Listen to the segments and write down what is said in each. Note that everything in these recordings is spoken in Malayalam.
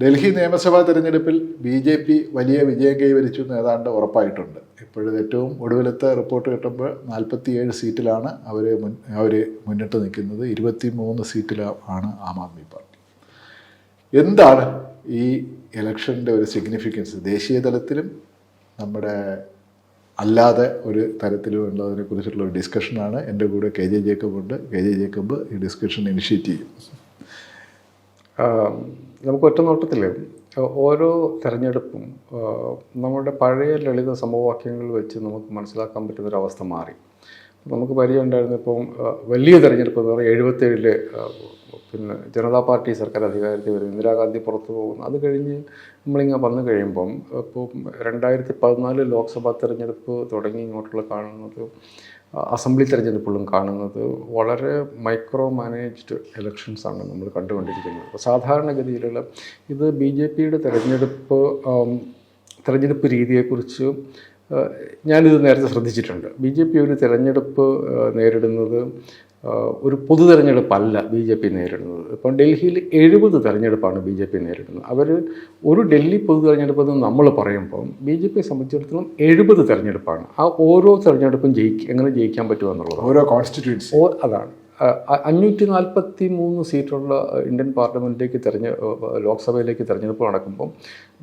ഡൽഹി നിയമസഭാ തെരഞ്ഞെടുപ്പിൽ ബി ജെ പി വലിയ വിജയം കൈവരിച്ചു എന്ന് ഏതാണ്ട് ഉറപ്പായിട്ടുണ്ട്. ഇപ്പോഴത്തെ ഏറ്റവും ഒടുവിലത്തെ റിപ്പോർട്ട് കിട്ടുമ്പോൾ നാൽപ്പത്തിയേഴ് സീറ്റിലാണ് അവർ മുൻ അവർ മുന്നിട്ട് നിൽക്കുന്നത്. ഇരുപത്തി മൂന്ന് സീറ്റിലാണ് ആം ആദ്മി പാർട്ടി. എന്താണ് ഈ ഇലക്ഷന്റെ ഒരു സിഗ്നിഫിക്കൻസ് ദേശീയ തലത്തിലും നമ്മുടെ അല്ലാതെ ഒരു തരത്തിലും ഉള്ളതിനെ കുറിച്ചുള്ള ഒരു ഡിസ്കഷനാണ് എന്റെ കൂടെ കെ ജെ ജേക്കബ് ഉണ്ട്. കെ ജെ ജേക്കബ് ഈ ഡിസ്കഷൻ ഇനിഷ്യേറ്റ് ചെയ്യും. നമുക്ക് ഒറ്റ നോട്ടത്തിൽ ഓരോ തിരഞ്ഞെടുപ്പും നമ്മുടെ പഴയ ലളിത സമവാക്യങ്ങൾ വെച്ച് നമുക്ക് മനസ്സിലാക്കാൻ പറ്റുന്നൊരവസ്ഥ മാറി. നമുക്ക് പരിചയം ഉണ്ടായിരുന്ന ഇപ്പം വലിയ തിരഞ്ഞെടുപ്പ് എന്ന് പറഞ്ഞാൽ എഴുപത്തേഴിലെ പിന്നെ ജനതാ പാർട്ടി സർക്കാർ അധികാരത്തിൽ വരും ഇന്ദിരാഗാന്ധി പുറത്തു പോകുന്നു. അത് കഴിഞ്ഞ് നമ്മളിങ്ങനെ വന്നു കഴിയുമ്പം ഇപ്പോൾ രണ്ടായിരത്തി പതിനാല് ലോക്സഭാ തെരഞ്ഞെടുപ്പ് തുടങ്ങി ഇങ്ങോട്ടുള്ള കാണുന്നത് അസംബ്ലി തെരഞ്ഞെടുപ്പുകളും കാണുന്നത് വളരെ മൈക്രോ മാനേജ്ഡ് ഇലക്ഷൻസാണ് നമ്മൾ കണ്ടുകൊണ്ടിരിക്കുന്നത്. സാധാരണഗതിയിലുള്ള ഇത് ബി ജെ പിയുടെ തെരഞ്ഞെടുപ്പ് തെരഞ്ഞെടുപ്പ് രീതിയെക്കുറിച്ച് ഞാനിത് നേരത്തെ ശ്രദ്ധിച്ചിട്ടുണ്ട്. ബി ജെ പി ഒരു തിരഞ്ഞെടുപ്പ് നേരിടുന്നത് ഒരു പൊതു തെരഞ്ഞെടുപ്പല്ല ബി ജെ പി നേരിടുന്നത്. ഇപ്പം ഡൽഹിയിൽ എഴുപത് തെരഞ്ഞെടുപ്പാണ് ബി ജെ പി നേരിടുന്നത്. അവർ ഒരു ഡൽഹി പൊതു തെരഞ്ഞെടുപ്പ് എന്ന് നമ്മൾ പറയുമ്പം ബി ജെ പിയെ സംബന്ധിച്ചിടത്തോളം എഴുപത് തെരഞ്ഞെടുപ്പാണ്. ആ ഓരോ തെരഞ്ഞെടുപ്പും ജയിക്കുക എങ്ങനെ ജയിക്കാൻ പറ്റുമോ എന്നുള്ളത്. ഓരോ കോൺസ്റ്റിറ്റ്യൂൻസി ഓ അതാണ്. അഞ്ഞൂറ്റി നാൽപ്പത്തി മൂന്ന് സീറ്റുള്ള ഇന്ത്യൻ പാർലമെന്റിലേക്ക് തെരഞ്ഞ ലോക്സഭയിലേക്ക് തെരഞ്ഞെടുപ്പ് നടക്കുമ്പം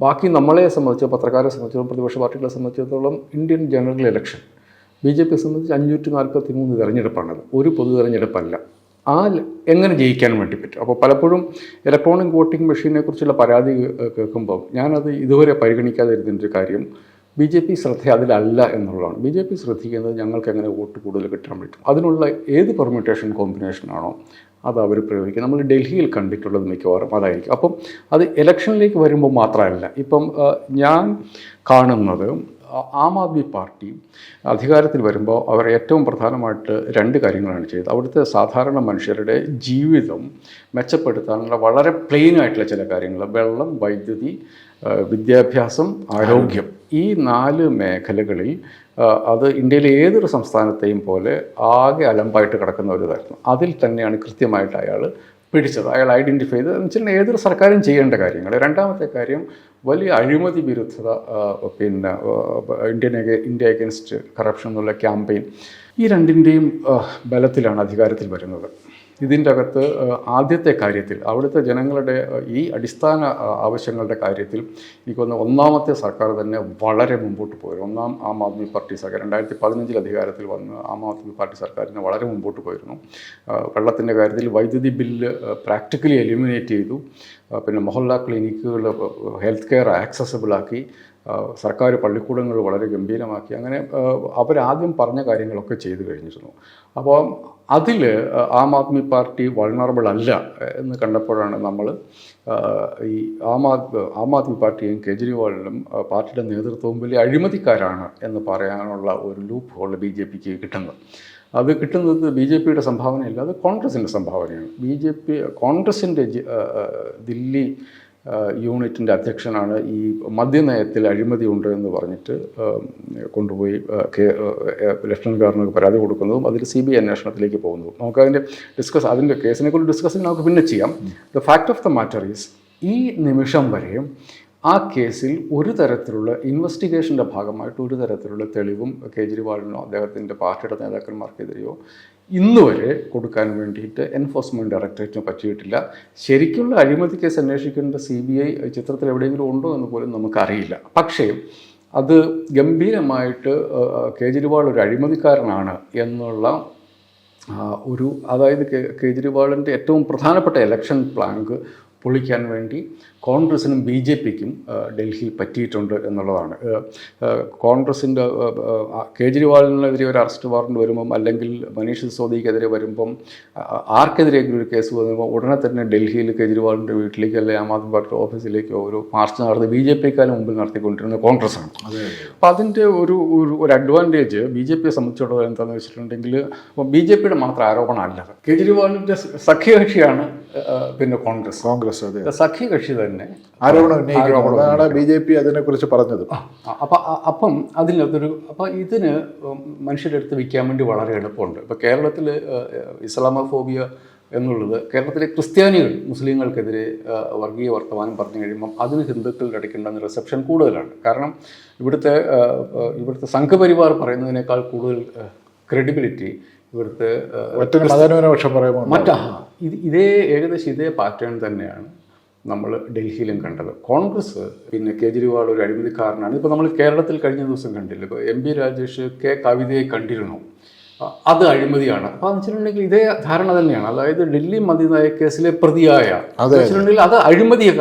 ബാക്കി നമ്മളെ സംബന്ധിച്ച് പത്രക്കാരെ സംബന്ധിച്ചിടത്തോളം പ്രതിപക്ഷ പാർട്ടികളെ സംബന്ധിച്ചിടത്തോളം Indian general election B J പിയെ സംബന്ധിച്ച് അഞ്ഞൂറ്റി നാൽപ്പത്തി മൂന്ന് തെരഞ്ഞെടുപ്പാണത് ഒരു പൊതു തെരഞ്ഞെടുപ്പല്ല. ആ എങ്ങനെ ജയിക്കാൻ വേണ്ടി പറ്റും? അപ്പോൾ പലപ്പോഴും ഇലക്ട്രോണിക് വോട്ടിംഗ് മെഷീനെ കുറിച്ചുള്ള പരാതി കേൾക്കുമ്പോൾ ഞാനത് ഇതുവരെ പരിഗണിക്കാതിരുന്നതിന്റെ ഒരു കാര്യം ബി ജെ പി ശ്രദ്ധ അതിലല്ല എന്നുള്ളതാണ്. ബി ജെ പി ശ്രദ്ധിക്കുന്നത് ഞങ്ങൾക്ക് എങ്ങനെ വോട്ട് കൂടുതൽ കിട്ടാൻ പറ്റും? അതിനുള്ള ഏത് പെർമ്യൂട്ടേഷൻ കോമ്പിനേഷനാണോ അത് അവർ പ്രയോഗിക്കും. നമ്മൾ ഡൽഹിയിൽ കണ്ടിട്ടുള്ളത് മിക്കവാറും അതായിരിക്കും. അപ്പം അത് ഇലക്ഷനിലേക്ക് വരുമ്പോൾ മാത്രമല്ല ഇപ്പം ഞാൻ കാണുന്നത് ആ- ആദ്മി പാർട്ടി അധികാരത്തിൽ വരുമ്പോൾ അവർ ഏറ്റവും പ്രധാനമായിട്ട് രണ്ട് കാര്യങ്ങളാണ് ചെയ്തത്. അവിടുത്തെ സാധാരണ മനുഷ്യരുടെ ജീവിതം മെച്ചപ്പെടുത്താനുള്ള വളരെ പ്ലെയിൻ ആയിട്ടുള്ള ചില കാര്യങ്ങൾ. വെള്ളം വൈദ്യുതി വിദ്യാഭ്യാസം ആരോഗ്യം. ഈ നാല് മേഖലകളിൽ അത് ഇന്ത്യയിലെ ഏതൊരു സംസ്ഥാനത്തെയും പോലെ ആകെ അലമ്പായിട്ട് കിടക്കുന്ന ഒരു ഇതായിരുന്നു അതിൽ തന്നെയാണ് കൃത്യമായിട്ട് അയാൾ പിടിച്ചത്. അയാൾ ഐഡന്റിഫൈ ചെയ്ത്. വെച്ചാൽ ഏതൊരു സർക്കാരും ചെയ്യേണ്ട കാര്യങ്ങൾ. രണ്ടാമത്തെ കാര്യം വലിയ അഴിമതി വിരുദ്ധത പിന്നെ ഇന്ത്യൻ ഇന്ത്യ അഗേൻസ്റ്റ് കറപ്ഷൻ എന്നുള്ള ക്യാമ്പയിൻ ഈ രണ്ടിന്റെയും ബലത്തിലാണ് അധികാരത്തിൽ വരുന്നത്. ഇതിന്റെ അകത്ത് ആദ്യത്തെ കാര്യത്തിൽ അവിടുത്തെ ജനങ്ങളുടെ ഈ അടിസ്ഥാന ആവശ്യങ്ങളുടെ കാര്യത്തിൽ എനിക്കൊന്ന് ഒന്നാമത്തെ സർക്കാർ തന്നെ വളരെ മുമ്പോട്ട് പോയി. ഒന്നാം ആം ആദ്മി പാർട്ടി സർക്കാർ രണ്ടായിരത്തി പതിനഞ്ചിൽ അധികാരത്തിൽ വന്ന് ആം ആദ്മി പാർട്ടി സർക്കാരിന് വളരെ മുമ്പോട്ട് പോയിരുന്നു. വെള്ളത്തിന്റെ കാര്യത്തിൽ വൈദ്യുതി ബില്ല് പ്രാക്ടിക്കലി എലിമിനേറ്റ് ചെയ്തു. പിന്നെ മൊഹല്ല ക്ലിനിക്കുകൾ ഹെൽത്ത് കെയർ ആക്സസബിളാക്കി. സർക്കാർ പള്ളിക്കൂടങ്ങൾ വളരെ ഗംഭീരമാക്കി. അങ്ങനെ അവരാദ്യം പറഞ്ഞ കാര്യങ്ങളൊക്കെ ചെയ്തു കഴിഞ്ഞിരുന്നു. അപ്പോൾ അതിൽ ആം ആദ്മി പാർട്ടി വൾണറബിൾ അല്ല എന്ന് കണ്ടപ്പോഴാണ് നമ്മൾ ഈ ആം ആദ്മി ആം ആദ്മി പാർട്ടിയും കേജ്രിവാളിലും പാർട്ടിയുടെ നേതൃത്വവും വലിയ അഴിമതിക്കാരാണ് എന്ന് പറയാനുള്ള ഒരു ലൂപ്പ് ഹോൾ ബി ജെ പിക്ക് കിട്ടുന്നത്. അത് കിട്ടുന്നത് ബി ജെ പിയുടെ സംഭാവനയല്ല അത് കോൺഗ്രസിന്റെ സംഭാവനയാണ്. ബി ജെ പി കോൺഗ്രസിന്റെ ദില്ലി യൂണിറ്റിന്റെ അധ്യക്ഷനാണ് ഈ മദ്യനയത്തിൽ അഴിമതി ഉണ്ട് എന്ന് പറഞ്ഞിട്ട് കൊണ്ടുപോയി ലഫ്റ്റനന്റ് ഗവർണർക്ക് പരാതി കൊടുക്കുന്നതും അതിൽ സി ബി ഐ അന്വേഷണത്തിലേക്ക് പോകുന്നതും. നമുക്കതിന്റെ ഡിസ്കസ് അതിന്റെ കേസിനെ കുറിച്ച് ഡിസ്കസ് നമുക്ക് പിന്നെ ചെയ്യാം. The fact of the matter is ഈ നിമിഷം വരെയും ആ കേസിൽ ഒരു തരത്തിലുള്ള ഇൻവെസ്റ്റിഗേഷന്റെ ഭാഗമായിട്ട് ഒരു തരത്തിലുള്ള തെളിവും കേജ്രിവാളിനോ അദ്ദേഹത്തിന്റെ പാർട്ടിയുടെ നേതാക്കന്മാർക്കെതിരെയോ ഇന്ന് വരെ കൊടുക്കാൻ വേണ്ടിയിട്ട് എൻഫോഴ്സ്മെന്റ് ഡയറക്ടറേറ്റിന് പറ്റിയിട്ടില്ല. ശരിക്കുള്ള അഴിമതി കേസ് അന്വേഷിക്കേണ്ട സി ബി ഐ ചിത്രത്തിൽ എവിടെയെങ്കിലും ഉണ്ടോ എന്ന് പോലും നമുക്കറിയില്ല. പക്ഷേ അത് ഗംഭീരമായിട്ട് കേജ്രിവാൾ ഒരു അഴിമതിക്കാരനാണ് എന്നുള്ള ഒരു അതായത് കേജ്രിവാളിന്റെ ഏറ്റവും പ്രധാനപ്പെട്ട ഇലക്ഷൻ പ്ലാങ്ക് പൊളിക്കാൻ വേണ്ടി കോൺഗ്രസിനും ബി ജെ പിക്കും ഡൽഹിയിൽ പറ്റിയിട്ടുണ്ട് എന്നുള്ളതാണ്. കോൺഗ്രസിന്റെ കേജ്രിവാളിനെതിരെ ഒരു അറസ്റ്റ് വാറണ്ട് വരുമ്പം അല്ലെങ്കിൽ മനീഷ് സിസോദിക്കെതിരെ വരുമ്പം ആർക്കെതിരെയെങ്കിലും ഒരു കേസ് വരുമ്പോൾ ഉടനെ തന്നെ ഡൽഹിയിൽ കേജ്രിവാളിന്റെ വീട്ടിലേക്ക് അല്ലെങ്കിൽ ആം ആദ്മി പാർട്ടി ഓഫീസിലേക്കോ ഒരു മാർച്ച് നടത്തി ബി ജെ പിക്കാലും മുമ്പിൽ നടത്തിക്കൊണ്ടിരുന്ന കോൺഗ്രസ്സാണ് അപ്പോൾ അതിന്റെ ഒരു ഒരു അഡ്വാന്റേജ് ബി ജെ പിയെ സംബന്ധിച്ചിടത്തോളം എന്താണെന്ന് വെച്ചിട്ടുണ്ടെങ്കിൽ ബി ജെ പിയുടെ മാത്രം ആരോപണമല്ല. കേജ്രിവാളിന്റെ സഖ്യകക്ഷിയാണ് പിന്നെ കോൺഗ്രസ്. കോൺഗ്രസ് അതെ. സഖ്യകക്ഷി തന്നെ. ആരോപണം അതാണ് ബി ജെ പി അതിനെക്കുറിച്ച് പറഞ്ഞത്. അപ്പം അപ്പം അതിനകത്തൊരു അപ്പം ഇതിന് മനുഷ്യരുടെ അടുത്ത് വിൽക്കാൻ വേണ്ടി വളരെ എളുപ്പമുണ്ട്. ഇപ്പോൾ കേരളത്തിൽ ഇസ്ലാമോഫോബിയ എന്നുള്ളത് കേരളത്തിലെ ക്രിസ്ത്യാനികൾ മുസ്ലിങ്ങൾക്കെതിരെ വർഗീയ വർത്തമാനം പറഞ്ഞു കഴിയുമ്പം അതിന് ഹിന്ദുക്കളുടെ ഇടയ്ക്കുണ്ടാകുന്ന റിസപ്ഷൻ കൂടുതലാണ്. കാരണം ഇവിടുത്തെ ഇവിടുത്തെ സംഘപരിവാർ പറയുന്നതിനേക്കാൾ കൂടുതൽ ക്രെഡിബിലിറ്റി ഇവിടുത്തെ മതന്യൂനപക്ഷം പറയുമ്പോൾ മറ്റാ ഇത് ഇതേ ഏകദേശം ഇതേ പാറ്റേൺ തന്നെയാണ് നമ്മൾ ഡൽഹിയിലും കണ്ടത്. കോൺഗ്രസ് പിന്നെ കേജ്രിവാൾ ഒരു അഴിമതിക്കാരനാണ്. ഇപ്പോൾ നമ്മൾ കേരളത്തിൽ കഴിഞ്ഞ ദിവസം കണ്ടില്ല ഇപ്പോൾ എം പി രാജേഷ് കെ കവിതയെ കണ്ടിരുന്നു. അത് അഴിമതിയാണ്. അപ്പോൾ എന്ന് വെച്ചിട്ടുണ്ടെങ്കിൽ ഇതേ ധാരണ തന്നെയാണ്. അതായത് ഡൽഹി മദ്യനയ കേസിലെ പ്രതിയായ വെച്ചിട്ടുണ്ടെങ്കിൽ അത്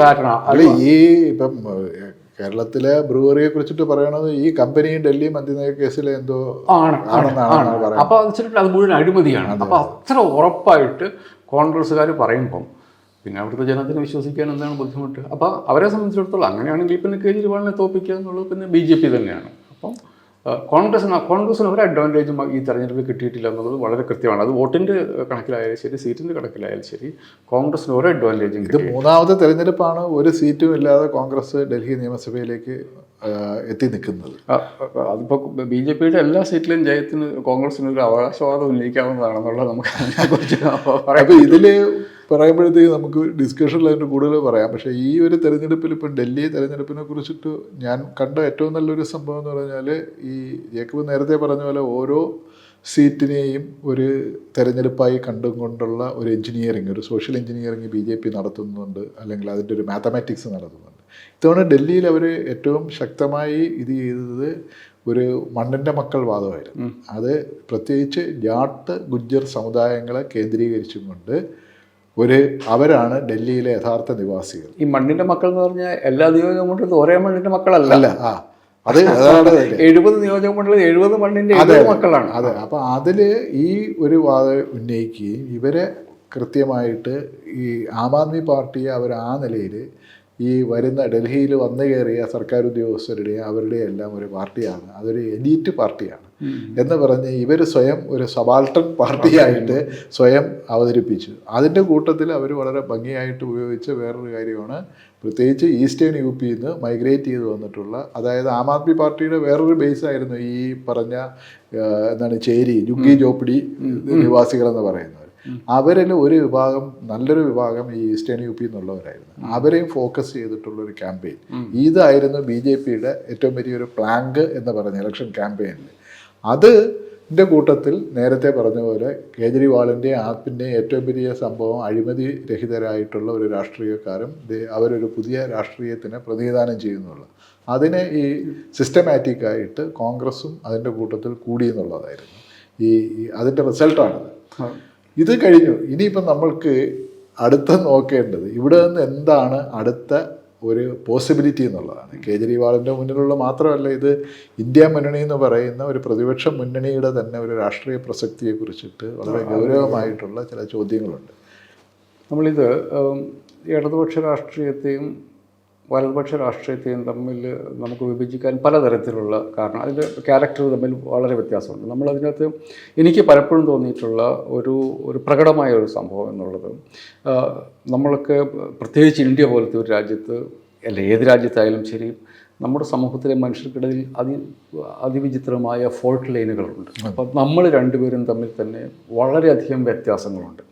കാരണം അല്ല ഈ ഇപ്പം കേരളത്തിലെ ബ്രൂവറിയെ കുറിച്ചിട്ട് പറയണത് ഈ കമ്പനിയും ഡൽഹി മദ്യനയ കേസിലെ എന്തോ ആണ് ആണ് അപ്പോൾ അത് മുഴുവൻ അഴിമതിയാണ്. അപ്പോൾ അത്ര ഉറപ്പായിട്ട് കോൺഗ്രസ്സുകാർ പറയുമ്പം പിന്നെ അവിടുത്തെ ജനത്തിന് വിശ്വസിക്കാൻ എന്താണ് ബുദ്ധിമുട്ട്? അപ്പോൾ അവരെ സംബന്ധിച്ചിടത്തോളം അങ്ങനെയാണെങ്കിൽ പിന്നെ കേജ്രിവാളിനെ തോപ്പിക്കുക എന്നുള്ളത് പിന്നെ ബി ജെ പി തന്നെയാണ്. അപ്പം കോൺഗ്രസിന് കോൺഗ്രസിന് ഒരു അഡ്വാന്റേജും ഈ തെരഞ്ഞെടുപ്പിൽ കിട്ടിയിട്ടില്ല എന്നുള്ളത് വളരെ കൃത്യമാണ്. അത് വോട്ടിന്റെ കണക്കിലായാലും ശരി സീറ്റിന്റെ കണക്കിലായാലും ശരി കോൺഗ്രസിന് ഒരു അഡ്വാന്റേജും ഇത് മൂന്നാമത്തെ തെരഞ്ഞെടുപ്പാണ്. ഒരു സീറ്റും ഇല്ലാതെ കോൺഗ്രസ് ഡൽഹി നിയമസഭയിലേക്ക് എത്തി നിൽക്കുന്നത്. അതിപ്പോൾ ബി ജെ പിയുടെ എല്ലാ സീറ്റിലും ജയത്തിന് കോൺഗ്രസിന് ഒരു അവകാശവാദം ഉന്നയിക്കാവുന്നതാണെന്നുള്ളത് നമുക്ക് പറയാം അപ്പോൾ ഇതിൽ പറയുമ്പോഴത്തേക്ക് നമുക്ക് ഡിസ്കഷനിൽ അതിന്റെ കൂടുതൽ പറയാം. പക്ഷേ ഈ ഒരു തെരഞ്ഞെടുപ്പിൽ ഇപ്പം ഡൽഹി തെരഞ്ഞെടുപ്പിനെ കുറിച്ചിട്ട് ഞാൻ കണ്ട ഏറ്റവും നല്ലൊരു സംഭവം എന്ന് പറഞ്ഞാൽ ഈ ജേക്കബ് നേരത്തെ പറഞ്ഞ പോലെ ഓരോ സീറ്റിനെയും ഒരു തെരഞ്ഞെടുപ്പായി കണ്ടും കൊണ്ടുള്ള ഒരു എഞ്ചിനീയറിങ് ഒരു social engineering B J P നടത്തുന്നുണ്ട്. അല്ലെങ്കിൽ അതിന്റെ ഒരു മാത്തമാറ്റിക്സ് നടത്തുന്നുണ്ട്. ഇത്തവണ ഡൽഹിയിൽ അവർ ഏറ്റവും ശക്തമായി ഇത് ചെയ്തത് ഒരു മണ്ണിന്റെ മക്കൾ വാദമായിരുന്നു. അത് പ്രത്യേകിച്ച് ജാട്ട് ഗുജ്ജർ സമുദായങ്ങളെ കേന്ദ്രീകരിച്ചും കൊണ്ട് ഒരു അവരാണ് ഡൽഹിയിലെ യഥാർത്ഥ നിവാസികൾ. ഈ മണ്ണിന്റെ മക്കൾ എന്ന് പറഞ്ഞാൽ എല്ലാ നിയോജക മണ്ഡലത്തിലും ഒരേ മണ്ണിന്റെ മക്കളല്ല. അല്ല ആ. അത് എഴുപത് നിയോജക മണ്ഡലത്തിൽ എഴുപത് മണ്ണിന്റെ മക്കളാണ്. അതെ അപ്പോൾ അതിൽ ഈ ഒരു വാദം ഉന്നയിക്കുകയും ഇവരെ കൃത്യമായിട്ട് ഈ ആം ആദ്മി പാർട്ടിയെ അവർ ആ നിലയിൽ ഈ വരുന്ന ഡൽഹിയിൽ വന്നു കയറിയ സർക്കാർ ഉദ്യോഗസ്ഥരുടെയും അവരുടെ എല്ലാം ഒരു പാർട്ടിയാണ്. അതൊരു എലീറ്റ് പാർട്ടിയാണ്. എന്ന് പറഞ്ഞ് ഇവർ സ്വയം ഒരു സബാൾട്ടൺ പാർട്ടിയായിട്ട് സ്വയം അവതരിപ്പിച്ചു. അതിന്റെ കൂട്ടത്തിൽ അവർ വളരെ ഭംഗിയായിട്ട് ഉപയോഗിച്ച വേറൊരു കാര്യമാണ്. പ്രത്യേകിച്ച് ഈസ്റ്റേൺ യു പിയിൽ നിന്ന് മൈഗ്രേറ്റ് ചെയ്ത് വന്നിട്ടുള്ള അതായത് ആം ആദ്മി പാർട്ടിയുടെ വേറൊരു ബേസ് ആയിരുന്നു ഈ പറഞ്ഞ എന്താണ് ചേരി ജുഗ്ഗി ജോപ്പിടി നിവാസികളെന്ന് പറയുന്നവർ അവരിൽ ഒരു വിഭാഗം നല്ലൊരു വിഭാഗം ഈ ഈസ്റ്റേൺ യു പി എന്നുള്ളവരായിരുന്നു. അവരെയും ഫോക്കസ് ചെയ്തിട്ടുള്ള ഒരു ക്യാമ്പയിൻ ഇതായിരുന്നു ബി ജെ പിയുടെ ഏറ്റവും വലിയൊരു പ്ലാങ്ക് എന്ന് പറഞ്ഞ ഇലക്ഷൻ ക്യാമ്പയിനിൽ അത് എന്റെ കൂട്ടത്തിൽ നേരത്തെ പറഞ്ഞ പോലെ കേജ്രിവാളിന്റെ ആപ്പിന്റെ ഏറ്റവും വലിയ സംഭവം അഴിമതി രഹിതരായിട്ടുള്ള ഒരു രാഷ്ട്രീയക്കാരും അവരൊരു പുതിയ രാഷ്ട്രീയത്തിന് പ്രതിനിധാനം ചെയ്യുന്നുള്ളു. അതിനെ ഈ സിസ്റ്റമാറ്റിക്കായിട്ട് കോൺഗ്രസും അതിന്റെ കൂട്ടത്തിൽ കൂടി എന്നുള്ളതായിരുന്നു. ഈ ഈ- അതിന്റെ റിസൾട്ടാണത് ഇത് കഴിഞ്ഞു. ഇനിയിപ്പം നമ്മൾക്ക് അടുത്ത നോക്കേണ്ടത് ഇവിടെ നിന്ന് എന്താണ് അടുത്ത ഒരു പോസിബിലിറ്റി എന്നുള്ളതാണ്. കേജ്രിവാളിന്റെ മുന്നിലുള്ള മാത്രമല്ല ഇത് ഇന്ത്യ മുന്നണി എന്ന് പറയുന്ന ഒരു പ്രതിപക്ഷ മുന്നണിയുടെ തന്നെ ഒരു രാഷ്ട്രീയ പ്രസക്തിയെ കുറിച്ചിട്ട് വളരെ ഗൗരവമായിട്ടുള്ള ചില ചോദ്യങ്ങളുണ്ട്. നമ്മളിത് ഇടതുപക്ഷ രാഷ്ട്രീയത്തെയും വലതുപക്ഷ രാഷ്ട്രീയത്തെയും തമ്മിൽ നമുക്ക് വിഭജിക്കാൻ പലതരത്തിലുള്ള കാരണം. അതിന്റെ ക്യാരക്ടർ തമ്മിൽ വളരെ വ്യത്യാസമുണ്ട്. നമ്മളതിനകത്ത് എനിക്ക് പലപ്പോഴും തോന്നിയിട്ടുള്ള ഒരു ഒരു പ്രകടമായ ഒരു സംഭവം എന്നുള്ളത് നമ്മൾക്ക് നമ്മളൊക്കെ പ്രത്യേകിച്ച് ഇന്ത്യ പോലത്തെ ഒരു രാജ്യത്ത് അല്ല ഏത് രാജ്യത്തായാലും ശരി നമ്മുടെ സമൂഹത്തിലെ മനുഷ്യർക്കിടയിൽ അതി അതിവിചിത്രമായ ഫോൾട്ട് ലൈനുകളുണ്ട് അപ്പം നമ്മൾ രണ്ടുപേരും തമ്മിൽ തന്നെ വളരെയധികം വ്യത്യാസങ്ങളുണ്ട്.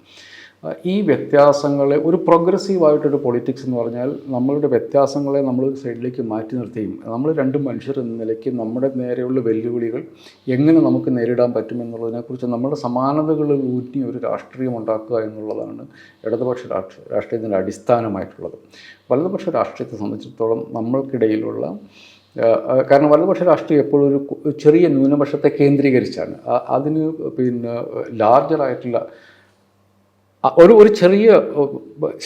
ഈ വ്യത്യാസങ്ങളെ ഒരു പ്രോഗ്രസീവായിട്ടൊരു പൊളിറ്റിക്സ് എന്ന് പറഞ്ഞാൽ നമ്മളുടെ വ്യത്യാസങ്ങളെ നമ്മൾ സൈഡിലേക്ക് മാറ്റി നിർത്തിയും. നമ്മൾ രണ്ട് മനുഷ്യർ എന്ന നിലയ്ക്ക് നമ്മുടെ നേരെയുള്ള വെല്ലുവിളികൾ എങ്ങനെ നമുക്ക് നേരിടാൻ പറ്റുമെന്നുള്ളതിനെക്കുറിച്ച് നമ്മുടെ സമാനതകളിൽ ഊന്നി ഒരു രാഷ്ട്രീയം ഉണ്ടാക്കുക എന്നുള്ളതാണ് ഇടതുപക്ഷ രാഷ്ട്രീയ രാഷ്ട്രീയത്തിന്റെ അടിസ്ഥാനമായിട്ടുള്ളത്. വലതുപക്ഷ രാഷ്ട്രീയത്തെ സംബന്ധിച്ചിടത്തോളം നമ്മൾക്കിടയിലുള്ള കാരണം വലതുപക്ഷ രാഷ്ട്രീയം എപ്പോഴും ഒരു ചെറിയ ന്യൂനപക്ഷത്തെ കേന്ദ്രീകരിച്ചാണ്. അതിന് പിന്നെ ലാർജറായിട്ടുള്ള ഒരു ഒരു ചെറിയ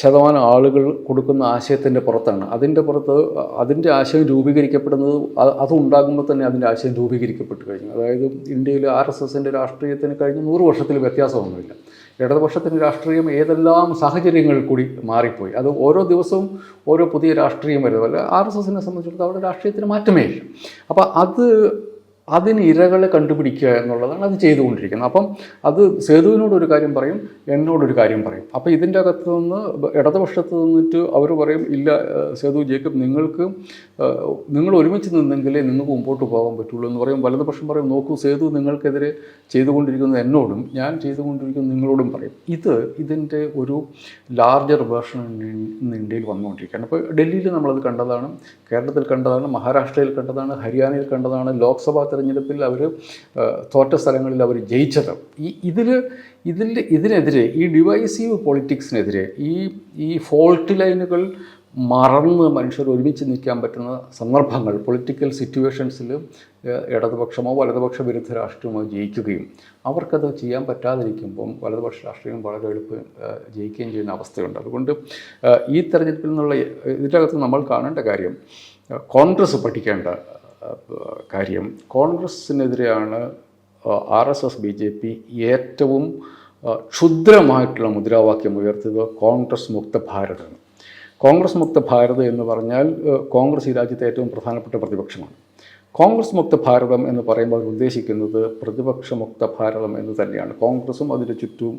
ശതമാനം ആളുകൾ കൊടുക്കുന്ന ആശയത്തിന്റെ പുറത്താണ്. അതിന്റെ പുറത്ത് അതിന്റെ ആശയം രൂപീകരിക്കപ്പെടുന്നത് അത് ഉണ്ടാകുമ്പോൾ തന്നെ അതിന്റെ ആശയം രൂപീകരിക്കപ്പെട്ട് കഴിഞ്ഞു. അതായത് ഇന്ത്യയിൽ ആർ എസ് എസിന്റെ രാഷ്ട്രീയത്തിന് കഴിഞ്ഞ നൂറ് വർഷത്തിൽ വ്യത്യാസമൊന്നുമില്ല. ഇടതുപക്ഷത്തിന്റെ രാഷ്ട്രീയം ഏതെല്ലാം സാഹചര്യങ്ങളിൽ കൂടി മാറിപ്പോയി. അത് ഓരോ ദിവസവും ഓരോ പുതിയ രാഷ്ട്രീയം വരുന്നത് അല്ല ആർ എസ് എസിനെ സംബന്ധിച്ചിടത്തോളം അവിടെ രാഷ്ട്രീയത്തിന് മാറ്റമേ ഇല്ല. അപ്പോൾ അത് അതിന് ഇരകളെ കണ്ടുപിടിക്കുക എന്നുള്ളതാണ് അത് ചെയ്തുകൊണ്ടിരിക്കുന്നത്. അപ്പം അത് സേതുവിനോടൊരു കാര്യം പറയും എന്നോടൊരു കാര്യം പറയും. അപ്പോൾ ഇതിന്റെ അകത്ത് നിന്ന് ഇടതുപക്ഷത്ത് നിന്നിട്ട് അവർ പറയും ഇല്ല സേതു ജേക്കബ് നിങ്ങൾക്ക് നിങ്ങൾ ഒരുമിച്ച് നിന്നെങ്കിലേ നിങ്ങൾക്ക് മുമ്പോട്ട് പോകാൻ പറ്റുള്ളൂ എന്ന് പറയും. വലതുപക്ഷം പറയും നോക്കൂ സേതു നിങ്ങൾക്കെതിരെ ചെയ്തുകൊണ്ടിരിക്കുന്നത് എന്നോടും ഞാൻ ചെയ്തുകൊണ്ടിരിക്കുന്നത് നിങ്ങളോടും പറയും. ഇത് ഇതിന്റെ ഒരു ലാർജർ വേർഷൻ ഇന്ത്യയിൽ വന്നുകൊണ്ടിരിക്കുകയാണ്. അപ്പോൾ ഡൽഹിയിൽ നമ്മളത് കണ്ടതാണ് കേരളത്തിൽ കണ്ടതാണ് മഹാരാഷ്ട്രയിൽ കണ്ടതാണ് ഹരിയാനയിൽ കണ്ടതാണ് ലോക്സഭാ തെരഞ്ഞെടുപ്പിൽ അവർ തോറ്റ സ്ഥലങ്ങളിൽ അവർ ജയിച്ചത്. ഈ ഇതിൽ ഇതിൽ ഇതിനെതിരെ ഈ ഡിവൈസീവ് പൊളിറ്റിക്സിനെതിരെ ഈ ഈ ഫോൾട്ട് ലൈനുകൾ മറന്ന് മനുഷ്യർ ഒരുമിച്ച് നിൽക്കാൻ പറ്റുന്ന സന്ദർഭങ്ങൾ പൊളിറ്റിക്കൽ സിറ്റുവേഷൻസിൽ ഇടതുപക്ഷമോ വലതുപക്ഷ വിരുദ്ധ രാഷ്ട്രീയമോ ജയിക്കുകയും അവർക്കത് ചെയ്യാൻ പറ്റാതിരിക്കുമ്പം വലതുപക്ഷ രാഷ്ട്രീയം വളരെ എളുപ്പം ജയിക്കുകയും ചെയ്യുന്ന അവസ്ഥയുണ്ട്. അതുകൊണ്ട് ഈ തെരഞ്ഞെടുപ്പിൽ നിന്നുള്ള ഇതിന്റെ അകത്ത് നമ്മൾ കാണേണ്ട കാര്യം കോൺഗ്രസ് പഠിക്കേണ്ട കാര്യം. കോൺഗ്രസ്സിനെതിരെയാണ് R S S B J P ഏറ്റവും ക്ഷുദ്രമായിട്ടുള്ള മുദ്രാവാക്യം ഉയർത്തിയത് കോൺഗ്രസ് മുക്ത ഭാരത് എന്ന്. കോൺഗ്രസ് മുക്ത ഭാരത് എന്ന് പറഞ്ഞാൽ കോൺഗ്രസ് ഈ രാജ്യത്തെ ഏറ്റവും പ്രധാനപ്പെട്ട പ്രതിപക്ഷമാണ്. കോൺഗ്രസ് മുക്ത ഭാരതം എന്ന് പറയുമ്പോൾ അവർ ഉദ്ദേശിക്കുന്നത് പ്രതിപക്ഷ മുക്ത ഭാരതം എന്ന് തന്നെയാണ്. കോൺഗ്രസും അതിന് ചുറ്റും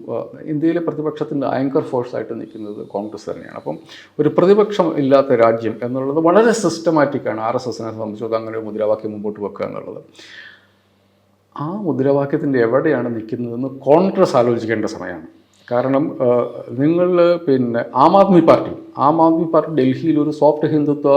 ഇന്ത്യയിലെ പ്രതിപക്ഷത്തിന്റെ ആങ്കർ ഫോഴ്സായിട്ട് നിൽക്കുന്നത് കോൺഗ്രസ് തന്നെയാണ്. അപ്പം ഒരു പ്രതിപക്ഷം ഇല്ലാത്ത രാജ്യം എന്നുള്ളത് വളരെ സിസ്റ്റമാറ്റിക്കാണ് ആർ എസ് എസിനെ സംബന്ധിച്ചത് അങ്ങനെ ഒരു മുദ്രാവാക്യം മുമ്പോട്ട് വെക്കുക എന്നുള്ളത്. ആ മുദ്രാവാക്യത്തിന്റെ എവിടെയാണ് നിൽക്കുന്നതെന്ന് കോൺഗ്രസ് ആലോചിക്കേണ്ട സമയമാണ്. കാരണം നിങ്ങൾ പിന്നെ ആം ആദ്മി പാർട്ടി ആം ആദ്മി പാർട്ടി ഡൽഹിയിൽ ഒരു സോഫ്റ്റ് ഹിന്ദുത്വ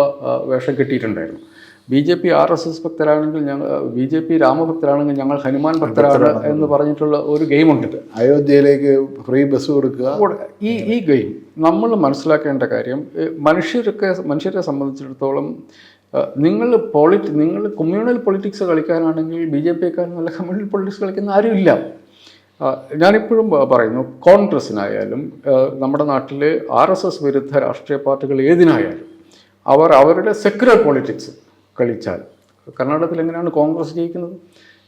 വേഷം കെട്ടിയിട്ടുണ്ടായിരുന്നു. B J P R S S ഭക്തരാണെങ്കിൽ ഞങ്ങൾ ബി ജെ പി രാമഭക്തരാണെങ്കിൽ ഞങ്ങൾ ഹനുമാൻ ഭക്തരാണ് എന്ന് പറഞ്ഞിട്ടുള്ള ഒരു ഗെയിമുണ്ട്. അയോധ്യയിലേക്ക് ഫ്രീ ബസ് കൊടുക്കുക. ഈ ഈ ഗെയിം നമ്മൾ മനസ്സിലാക്കേണ്ട കാര്യം മനുഷ്യരൊക്കെ മനുഷ്യരെ സംബന്ധിച്ചിടത്തോളം നിങ്ങൾ പോളിറ്റി നിങ്ങൾ കമ്മ്യൂണൽ പൊളിറ്റിക്സ് കളിക്കാനാണെങ്കിൽ ബി ജെ പിക്കാരും നല്ല കമ്മ്യൂണൽ പൊളിറ്റിക്സ് കളിക്കുന്ന ആരും ഇല്ല. ഞാനിപ്പോഴും പറയുന്നു കോൺഗ്രസ്സിനായാലും നമ്മുടെ നാട്ടിൽ ആർ എസ് എസ് വിരുദ്ധ രാഷ്ട്രീയ പാർട്ടികൾ ഏതിനായാലും അവർ അവരുടെ സെക്യുലർ പൊളിറ്റിക്സ് കളിച്ചാൽ. കർണാടകത്തിൽ എങ്ങനെയാണ് കോൺഗ്രസ് ജയിക്കുന്നത്?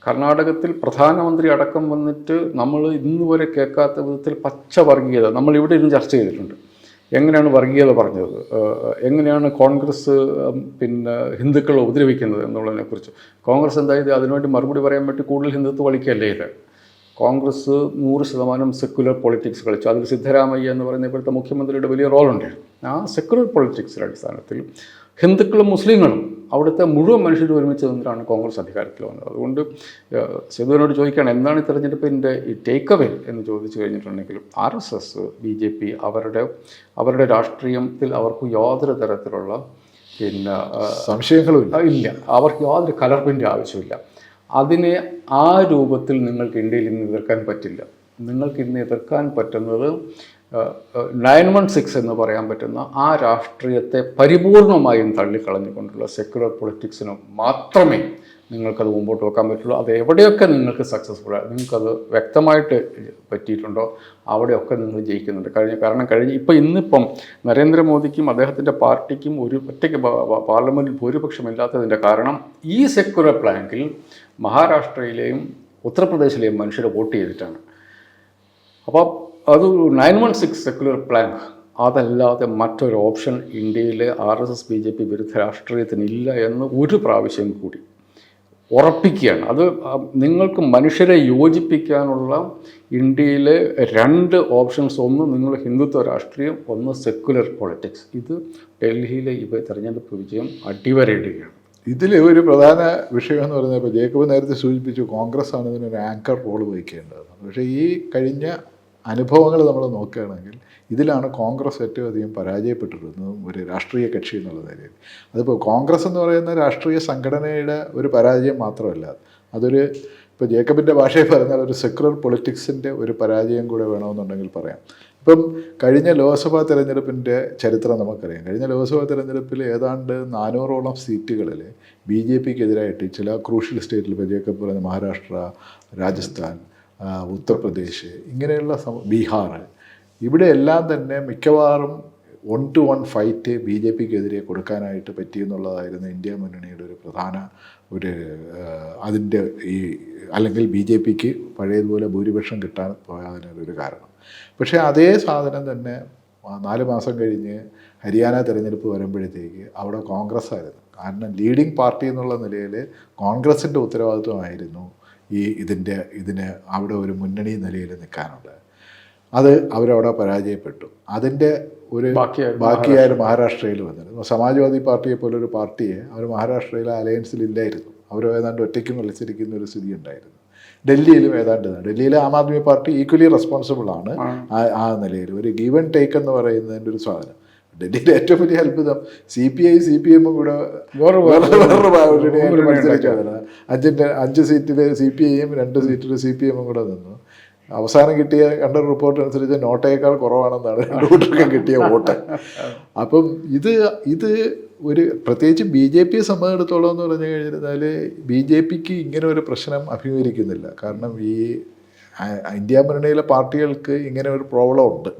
കർണാടകത്തിൽ പ്രധാനമന്ത്രി അടക്കം വന്നിട്ട് നമ്മൾ ഇന്ന് വരെ കേൾക്കാത്ത വിധത്തിൽ പച്ച വർഗീയത നമ്മൾ ഇവിടെ ഇരുന്ന് ചർച്ച ചെയ്തിട്ടുണ്ട്. എങ്ങനെയാണ് വർഗീയത പറഞ്ഞത്? എങ്ങനെയാണ് കോൺഗ്രസ് പിന്നെ ഹിന്ദുക്കളെ ഉപദ്രവിക്കുന്നത് എന്നുള്ളതിനെക്കുറിച്ച്? കോൺഗ്രസ് എന്തായത് അതിനുവേണ്ടി മറുപടി പറയാൻ വേണ്ടി കൂടുതൽ ഹിന്ദുത്വ വളിക്കുകയല്ലേ ഇത്? കോൺഗ്രസ് നൂറ് ശതമാനം സെക്യുലർ പൊളിറ്റിക്സ് കളിച്ചു. അതിൽ സിദ്ധരാമയ്യ എന്ന് പറയുന്ന ഇപ്പോഴത്തെ മുഖ്യമന്ത്രിയുടെ വലിയ റോളുണ്ട്. ആ സെക്യുലർ പൊളിറ്റിക്സിന്റെ അടിസ്ഥാനത്തിൽ ഹിന്ദുക്കളും മുസ്ലിങ്ങളും അവിടുത്തെ മുഴുവൻ മനുഷ്യരും ഒരുമിച്ച് നിന്നിട്ടാണ് കോൺഗ്രസ് അധികാരത്തിൽ വന്നത്. അതുകൊണ്ട് സിദ്ധുവിനോട് ചോദിക്കുകയാണ് എന്താണ് ഈ തെരഞ്ഞെടുപ്പിന്റെ ഈ ടേക്ക് അവേ എന്ന് ചോദിച്ചു കഴിഞ്ഞിട്ടുണ്ടെങ്കിലും R S S B J P അവരുടെ അവരുടെ രാഷ്ട്രീയത്തിൽ അവർക്ക് യാതൊരു തരത്തിലുള്ള പിന്നെ സംശയങ്ങളും ഇല്ല. അവർക്ക് യാതൊരു കലർപ്പിന്റെ ആവശ്യമില്ല അതിനെ ആ രൂപത്തിൽ നിങ്ങൾക്ക് ഇന്ത്യയിൽ ഇന്ന് എതിർക്കാൻ പറ്റില്ല. നിങ്ങൾക്ക് ഇന്ന് എതിർക്കാൻ പറ്റുന്നത് നയൻ വൺ സിക്സ് എന്ന് പറയാൻ പറ്റുന്ന ആ രാഷ്ട്രീയത്തെ പരിപൂർണമായും തള്ളിക്കളഞ്ഞുകൊണ്ടുള്ള സെക്യുലർ പൊളിറ്റിക്സിന് മാത്രമേ നിങ്ങൾക്കത് മുമ്പോട്ട് വെക്കാൻ പറ്റുള്ളൂ. അത് എവിടെയൊക്കെ നിങ്ങൾക്ക് സക്സസ്ഫുൾ ആയി നിങ്ങൾക്കത് വ്യക്തമായിട്ട് പറ്റിയിട്ടുണ്ടോ അവിടെയൊക്കെ നിങ്ങൾ ജയിക്കുന്നുണ്ട്. കഴിഞ്ഞ കാരണം കഴിഞ്ഞ ഇപ്പം ഇന്നിപ്പം നരേന്ദ്രമോദിക്കും അദ്ദേഹത്തിന്റെ പാർട്ടിക്കും ഒരു ഒറ്റയ്ക്ക് പാർലമെന്റിൽ ഭൂരിപക്ഷമില്ലാത്തതിന്റെ കാരണം ഈ സെക്യുലർ പ്ലാങ്കിൽ മഹാരാഷ്ട്രയിലെയും ഉത്തർപ്രദേശിലെയും മനുഷ്യരെ വോട്ട് ചെയ്തിട്ടാണ്. അപ്പോൾ അത് nine one six secular plan അതല്ലാതെ മറ്റൊരു ഓപ്ഷൻ ഇന്ത്യയിലെ R S S B J P വിരുദ്ധ രാഷ്ട്രീയത്തിനില്ല എന്ന് ഒരു പ്രാവശ്യം കൂടി. ഉറപ്പിക്കുകയാണ്. അത് നിങ്ങൾക്ക് മനുഷ്യരെ യോജിപ്പിക്കാനുള്ള ഇന്ത്യയിലെ രണ്ട് ഓപ്ഷൻസ്. ഒന്ന് നിങ്ങൾ ഹിന്ദുത്വ രാഷ്ട്രീയം. ഒന്ന് സെക്യുലർ പൊളിറ്റിക്സ്. ഇത് ഡൽഹിയിലെ ഇവ തെരഞ്ഞെടുപ്പ് വിജയം അടിവരയിടുകയാണ്. ഇതിൽ ഒരു പ്രധാന വിഷയം എന്ന് പറയുന്നത് ഇപ്പോൾ ജേക്കബ് നേരത്തെ സൂചിപ്പിച്ചു കോൺഗ്രസ് ആണ് ഇതിനൊരു ആങ്കർ റോൾ വഹിക്കേണ്ടത്. പക്ഷേ ഈ കഴിഞ്ഞ അനുഭവങ്ങൾ നമ്മൾ നോക്കുകയാണെങ്കിൽ ഇതിലാണ് കോൺഗ്രസ് ഏറ്റവും അധികം പരാജയപ്പെട്ടിരുന്നത് ഒരു രാഷ്ട്രീയ കക്ഷി എന്നുള്ള നിലയിൽ. അതിപ്പോൾ കോൺഗ്രസ് എന്ന് പറയുന്ന രാഷ്ട്രീയ സംഘടനയുടെ ഒരു പരാജയം മാത്രമല്ല അതൊരു ഇപ്പോൾ ജേക്കബിന്റെ ഭാഷയിൽ പറഞ്ഞാൽ ഒരു സെക്യുലർ പൊളിറ്റിക്സിന്റെ ഒരു പരാജയം കൂടെ വേണമെന്നുണ്ടെങ്കിൽ പറയാം. ഇപ്പം കഴിഞ്ഞ ലോക്സഭാ തെരഞ്ഞെടുപ്പിന്റെ ചരിത്രം നമുക്കറിയാം. കഴിഞ്ഞ ലോക്സഭാ തെരഞ്ഞെടുപ്പിൽ ഏതാണ്ട് നാനൂറോളം സീറ്റുകളിൽ ബി ജെ പിക്കെതിരായിട്ട് ചില ക്രൂഷ്യൽ സ്റ്റേറ്റിൽ ഇപ്പോൾ ജേക്കബ് പറയുന്ന മഹാരാഷ്ട്ര രാജസ്ഥാൻ ഉത്തർപ്രദേശ് ഇങ്ങനെയുള്ള ബീഹാർ ഇവിടെയെല്ലാം തന്നെ മിക്കവാറും one to one fight B J പിക്കെതിരെ കൊടുക്കാനായിട്ട് പറ്റിയെന്നുള്ളതായിരുന്നു ഇന്ത്യ മുന്നണിയുടെ ഒരു പ്രധാന ഒരു അതിന്റെ ഈ അല്ലെങ്കിൽ ബി ജെ പിക്ക് പഴയതുപോലെ ഭൂരിപക്ഷം കിട്ടാൻ പോയതിനൊരു കാരണം. പക്ഷേ അതേ സാധനം തന്നെ നാല് മാസം കഴിഞ്ഞ് ഹരിയാന തിരഞ്ഞെടുപ്പ് വരുമ്പോഴത്തേക്ക് അവിടെ കോൺഗ്രസ് ആയിരുന്നു കാരണം ലീഡിംഗ് പാർട്ടി എന്നുള്ള നിലയിൽ കോൺഗ്രസിന്റെ ഉത്തരവാദിത്വമായിരുന്നു ഈ ഇതിന്റെ ഇതിന് അവിടെ ഒരു മുന്നണി നിലയിൽ നിൽക്കാനുണ്ട്. അത് അവരവിടെ പരാജയപ്പെട്ടു. അതിന്റെ ഒരു ബാക്കിയായ മഹാരാഷ്ട്രയിൽ വന്നിരുന്നു. സമാജ്വാദി പാർട്ടിയെ പോലൊരു പാർട്ടിയെ അവർ മഹാരാഷ്ട്രയിലെ അലയൻസിൽ ഇല്ലായിരുന്നു. അവർ ഏതാണ്ട് ഒറ്റയ്ക്ക് മത്സരിക്കുന്ന ഒരു സ്ഥിതി ഉണ്ടായിരുന്നു. ഡൽഹിയിലും ഏതാണ്ട് ഡൽഹിയിലെ Aam Aadmi party equally responsible ആണ് ആ ആ നിലയിൽ. ഒരു ഗീവൻ ടേക്ക് എന്ന് പറയുന്നതിന്റെ ഒരു സാധനം. ഡൽഹിയിലെ ഏറ്റവും വലിയ അത്ഭുതം C P I C P എമ്മും കൂടെ വേറെ വേറെ വേറെ അഞ്ചിന്റെ അഞ്ച് സീറ്റിൽ സി പി ഐയും രണ്ട് സീറ്റിൽ സി പി എമ്മും കൂടെ നിന്നു. അവസാനം കിട്ടിയ കണ്ട റിപ്പോർട്ട് അനുസരിച്ച് നോട്ടയേക്കാൾ കുറവാണെന്നാണ് രണ്ടു കൂട്ടർക്കും കിട്ടിയ വോട്ട് അപ്പം ഇത് ഇത് ഒരു പ്രത്യേകിച്ച് ബി ജെ പിയെ സംബന്ധിച്ചിടത്തോളം എന്ന് പറഞ്ഞു കഴിഞ്ഞാൽ ബി ജെ പിക്ക് ഇങ്ങനെ ഒരു പ്രശ്നം അഭിമുഖീകരിക്കുന്നില്ല. കാരണം ഈ ഇന്ത്യ മുന്നണിയിലെ പാർട്ടികൾക്ക് ഇങ്ങനെ ഒരു പ്രോബ്ലം ഉണ്ട്.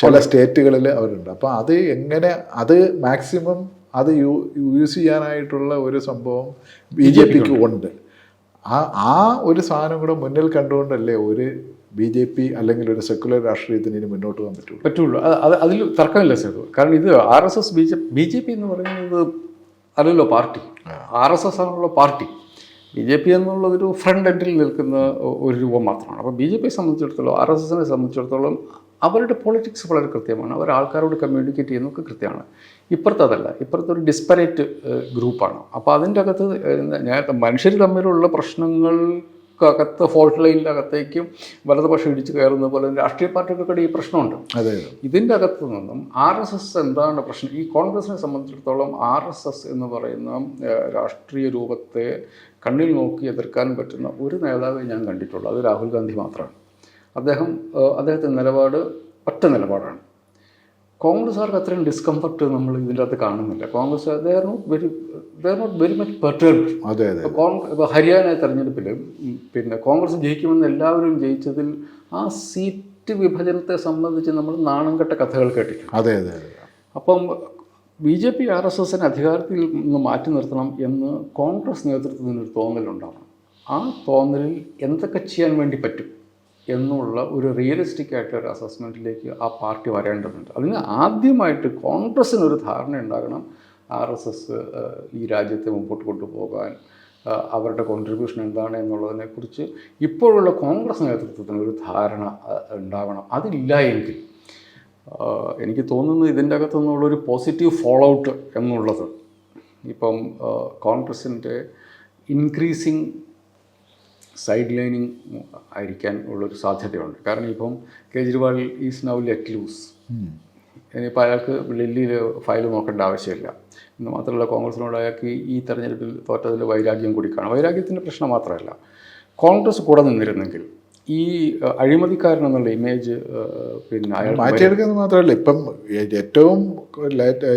ചില സ്റ്റേറ്റുകളിൽ അവരുണ്ട്. അപ്പോൾ അത് എങ്ങനെ അത് മാക്സിമം അത് യൂ യൂസ് ചെയ്യാനായിട്ടുള്ള ഒരു സംഭവം ബി ജെ പിക്ക് ഉണ്ട്. ആ ആ ഒരു സാധനം കൂടെ മുന്നിൽ കണ്ടുകൊണ്ടല്ലേ ഒരു ബി ജെ പി അല്ലെങ്കിൽ ഒരു സെക്കുലർ രാഷ്ട്രീയത്തിന് ഇനി മുന്നോട്ട് പോകാൻ പറ്റുള്ളൂ? പറ്റുള്ളൂ. അത് അത് അതിൽ തർക്കമില്ല സേതു. കാരണം ഇത് R S S B J B J P എന്ന് പറയുന്നത് അല്ലല്ലോ പാർട്ടി. ആർ എസ് എസ് ആണല്ലോ പാർട്ടി. ബി ജെ പി എന്നുള്ളതൊരു ഫ്രണ്ട് എൻഡിൽ നിൽക്കുന്ന ഒരു രൂപം മാത്രമാണ്. അപ്പോൾ ബി ജെ പിയെ സംബന്ധിച്ചിടത്തോളം ആർ എസ് എസിനെ സംബന്ധിച്ചിടത്തോളം അവരുടെ പൊളിറ്റിക്സ് വളരെ കൃത്യമാണ്. അവർ ആൾക്കാരോട് കമ്മ്യൂണിക്കേറ്റ് ചെയ്യുന്നതൊക്കെ കൃത്യമാണ്. ഇപ്പുറത്ത് അതല്ല ഇപ്പുറത്ത് ഒരു ഡിസ്പറേറ്റ് ഗ്രൂപ്പാണ് അപ്പോൾ അതിന്റെ അകത്ത് മനുഷ്യർ തമ്മിലുള്ള പ്രശ്നങ്ങൾ പ്രശ്നങ്ങൾക്കകത്ത് ഫോൾട്ട് ലൈനിന്റെ അകത്തേക്കും വലതുപക്ഷം ഇടിച്ച് കയറുന്ന പോലെ രാഷ്ട്രീയ പാർട്ടികൾക്കിടെ ഈ പ്രശ്നമുണ്ട്. അതെ ഇതിന്റെ അകത്ത് നിന്നും ആർ എസ് എസ് എന്താണ് പ്രശ്നം? ഈ കോൺഗ്രസിനെ സംബന്ധിച്ചിടത്തോളം ആർ എസ് എസ് എന്ന് പറയുന്ന രാഷ്ട്രീയ രൂപത്തെ കണ്ണിൽ നോക്കി എതിർക്കാൻ പറ്റുന്ന ഒരു നേതാവെ ഞാൻ കണ്ടിട്ടുള്ളൂ. അത് രാഹുൽ ഗാന്ധി മാത്രമാണ്. അദ്ദേഹം അദ്ദേഹത്തിന്റെ നിലപാട് ഒറ്റ നിലപാടാണ്. കോൺഗ്രസ്സുകാർക്ക് അത്രയും ഡിസ്കംഫർട്ട് നമ്മൾ ഇതിന്റെ അകത്ത് കാണുന്നില്ല. Congress they are not very they are not very much perturbed അതെ അതെ. കോൺഗ്രസ് ഇപ്പോൾ ഹരിയാന തെരഞ്ഞെടുപ്പിൽ പിന്നെ കോൺഗ്രസ് ജയിക്കുമെന്ന് എല്ലാവരും ജയിച്ചതിൽ ആ സീറ്റ് വിഭജനത്തെ സംബന്ധിച്ച് നമ്മൾ നാണം കെട്ട കഥകൾ കേട്ടിട്ടുണ്ട്. അതെ അതെ അതെ. അപ്പം B J P R S എസിനെ അധികാരത്തിൽ നിന്ന് മാറ്റി നിർത്തണം എന്ന് കോൺഗ്രസ് നേതൃത്വത്തിന് ഒരു തോന്നലുണ്ടാവണം. ആ തോന്നലിൽ എന്തൊക്കെ ചെയ്യാൻ വേണ്ടി പറ്റും എന്നുള്ള ഒരു റിയലിസ്റ്റിക് ആയിട്ടുള്ള ഒരു അസസ്മെന്റിലേക്ക് ആ പാർട്ടി വരേണ്ടതുണ്ട്. അതിന് ആദ്യമായിട്ട് കോൺഗ്രസ്സിനൊരു ധാരണ ഉണ്ടാകണം ആർ എസ് എസ് ഈ രാജ്യത്തെ മുമ്പോട്ട് കൊണ്ടുപോകാൻ അവരുടെ കോൺട്രിബ്യൂഷൻ എന്താണ് എന്നുള്ളതിനെക്കുറിച്ച് ഇപ്പോഴുള്ള കോൺഗ്രസ് നേതൃത്വത്തിന് ഒരു ധാരണ ഉണ്ടാവണം. അതില്ല എങ്കിൽ എനിക്ക് തോന്നുന്നത് ഇതിന്റെ അകത്തു നിന്നുള്ളൊരു പോസിറ്റീവ് ഫോളോ ഔട്ട് എന്നുള്ളത്. ഇപ്പം കോൺഗ്രസിന്റെ ഇൻക്രീസിങ് സൈഡ് ലൈനിങ് ആയിരിക്കാൻ ഉള്ളൊരു സാധ്യതയുണ്ട്. കാരണം ഇപ്പം Kejriwal is now let loose ഇനിയിപ്പോൾ അയാൾക്ക് ഡൽഹിയിൽ ഫയൽ നോക്കേണ്ട ആവശ്യമില്ല. എന്ന് മാത്രമല്ല കോൺഗ്രസിനോട് അയാൾക്ക് ഈ തെരഞ്ഞെടുപ്പിൽ തോറ്റതിൽ വൈരാഗ്യം കൂടി കാണും. വൈരാഗ്യത്തിന്റെ പ്രശ്നം മാത്രമല്ല കോൺഗ്രസ് കൂടെ നിന്നിരുന്നെങ്കിൽ ഈ അഴിമതിക്കാരനെന്നുള്ള അഴിമതിക്കാരൻ എന്നുള്ള ഇമേജ് പിന്നെ അയാൾ മാറ്റിയെടുക്കുന്നത് മാത്രമല്ല ഇപ്പം ഏറ്റവും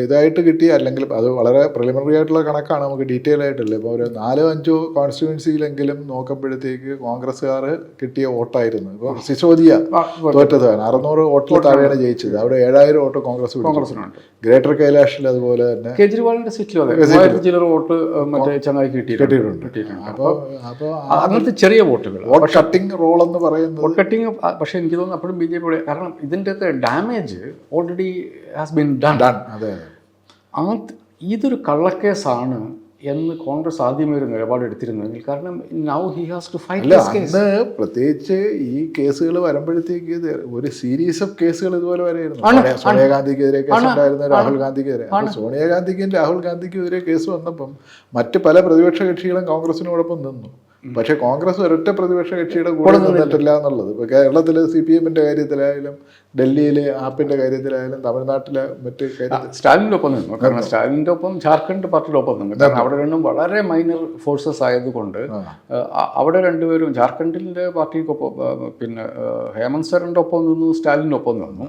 ഇതായിട്ട് കിട്ടിയ അല്ലെങ്കിൽ അത് വളരെ പ്രിലിമിനറി ആയിട്ടുള്ള കണക്കാണ് നമുക്ക് ഡീറ്റെയിൽ ആയിട്ടല്ല ഇപ്പോൾ ഒരു നാലോ അഞ്ചോ കോൺസ്റ്റിറ്റ്യുവൻസിയിലെങ്കിലും നോക്കുമ്പോഴത്തേക്ക് കോൺഗ്രസ്സുകാർ കിട്ടിയ വോട്ടായിരുന്നു. ഇപ്പോൾ സിസോദിയ തോറ്റതാണ്. അറുന്നൂറ് വോട്ടിൽ താഴെയാണ് ജയിച്ചത്. അവിടെ ഏഴായിരം വോട്ട് കോൺഗ്രസ്. കോൺഗ്രസിനുണ്ട് ഗ്രേറ്റർ കൈലാഷിൽ അതുപോലെ തന്നെ കേജ്രിവാളിന്റെ സീറ്റിലും ചിലർ വോട്ട് മറ്റേ ചങ്ങായി കിട്ടിയിട്ടുണ്ട്. അപ്പോൾ അപ്പോൾ അങ്ങനത്തെ ചെറിയ വോട്ടുകൾ. വോട്ട് കട്ടിംഗ് റോൾ എന്ന് പറയുന്നത് വോട്ട് കട്ടിങ് പക്ഷേ എനിക്ക് തോന്നുന്നു അപ്പോഴും ബി ജെ പിയുടെ കാരണം ഇതിന്റെ damage already has been done done അതെ ആ ഇതൊരു കള്ളക്കേസാണ് എന്ന് കോൺഗ്രസ് ആദ്യമേ ഒരു നിലപാട് എടുത്തിരുന്നെങ്കിൽ കാരണം now he has to fight അന്ന് പ്രത്യേകിച്ച് ഈ കേസുകൾ വരുമ്പോഴത്തേക്ക് ഒരു സീരീസ് ഓഫ് കേസുകൾ ഇതുപോലെ വരെയായിരുന്നു. സോണിയ- സോണിയാഗാന്ധിക്കെതിരെ കേസ് ഉണ്ടായിരുന്ന രാഹുൽ ഗാന്ധിക്കെതിരെ. സോണിയാഗാന്ധിക്കും രാഹുൽ ഗാന്ധിക്കും എതിരെ കേസ് വന്നപ്പം മറ്റ് പല പ്രതിപക്ഷ കക്ഷികളും കോൺഗ്രസിനോടൊപ്പം നിന്നു. പക്ഷെ കോൺഗ്രസ് ഒരൊറ്റ പ്രതിപക്ഷ കക്ഷിയുടെ കൂടെ നിന്നിട്ടില്ല എന്നുള്ളത്. ഇപ്പൊ കേരളത്തിലെ സി പി എമ്മിന്റെ കാര്യത്തിലായാലും ഡൽഹിയിലെ ആപ്പിന്റെ കാര്യത്തിലായാലും തമിഴ്നാട്ടിലെ മറ്റ് സ്റ്റാലിന്റെ ഒപ്പം നിന്നു. കാരണം സ്റ്റാലിന്റെ ഒപ്പം ജാർഖണ്ഡ് പാർട്ടിയുടെ ഒപ്പം നിന്നു. കാരണം അവിടെ രണ്ടും വളരെ മൈനർ ഫോഴ്സസ് ആയതുകൊണ്ട് അവിടെ രണ്ടുപേരും ജാർഖണ്ഡിന്റെ പാർട്ടിക്കൊപ്പം പിന്നെ ഹേമന്ത് സോരന്റെ ഒപ്പം നിന്നു സ്റ്റാലിന്റെ ഒപ്പം നിന്നു.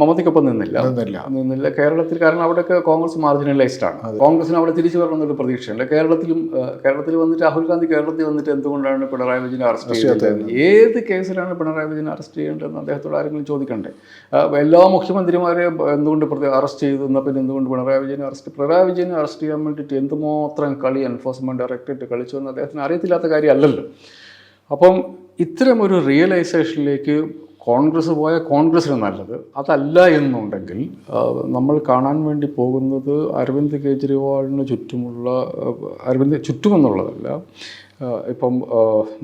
മമതയ്ക്കൊപ്പം നിന്നില്ല. നിന്നില്ല. നിന്നില്ല. കേരളത്തിൽ കാരണം അവിടെയൊക്കെ കോൺഗ്രസ് മാർജിനലൈസ്ഡ് ആണ്. കോൺഗ്രസിന് അവിടെ തിരിച്ചു വരണമെന്നൊരു പ്രതീക്ഷയുണ്ട്. കേരളത്തിലും കേരളത്തിൽ വന്നിട്ട് രാഹുൽ ഗാന്ധി കേരളത്തിൽ വന്നിട്ട് എന്തുകൊണ്ടാണ് പിണറായി വിജയനെ അറസ്റ്റ് ചെയ്തത് ഏത് കേസിലാണ് പിണറായി വിജയനെ അറസ്റ്റ് ചെയ്യേണ്ടതെന്ന് അദ്ദേഹത്തോട് ആരെങ്കിലും ചോദിക്കണ്ടേ? എല്ലാ മുഖ്യമന്ത്രിമാരെയും എന്തുകൊണ്ട് പ്രതി അറസ്റ്റ് ചെയ്തു? എന്നാൽ പിന്നെ എന്തുകൊണ്ട് പിണറായി വിജയനെ അറസ്റ്റ് പിണറായി വിജയനെ അറസ്റ്റ് ചെയ്യാൻ വേണ്ടിയിട്ട് എന്തുമാത്രം കളി എൻഫോഴ്സ്മെന്റ് ഡയറക്ടറേറ്റ് കളിച്ചു എന്ന് അദ്ദേഹത്തിന് അറിയത്തില്ലാത്ത കാര്യമല്ലല്ലോ. അപ്പം ഇത്തരം ഒരു റിയലൈസേഷനിലേക്ക് കോൺഗ്രസ് പോയ കോൺഗ്രസ്സിന് നല്ലത്. അതല്ല എന്നുണ്ടെങ്കിൽ നമ്മൾ കാണാൻ വേണ്ടി പോകുന്നത് അരവിന്ദ് കെജ്രിവാളിന് ചുറ്റുമുള്ള അരവിന്ദ് ചുറ്റുമെന്നുള്ളതല്ല ഇപ്പം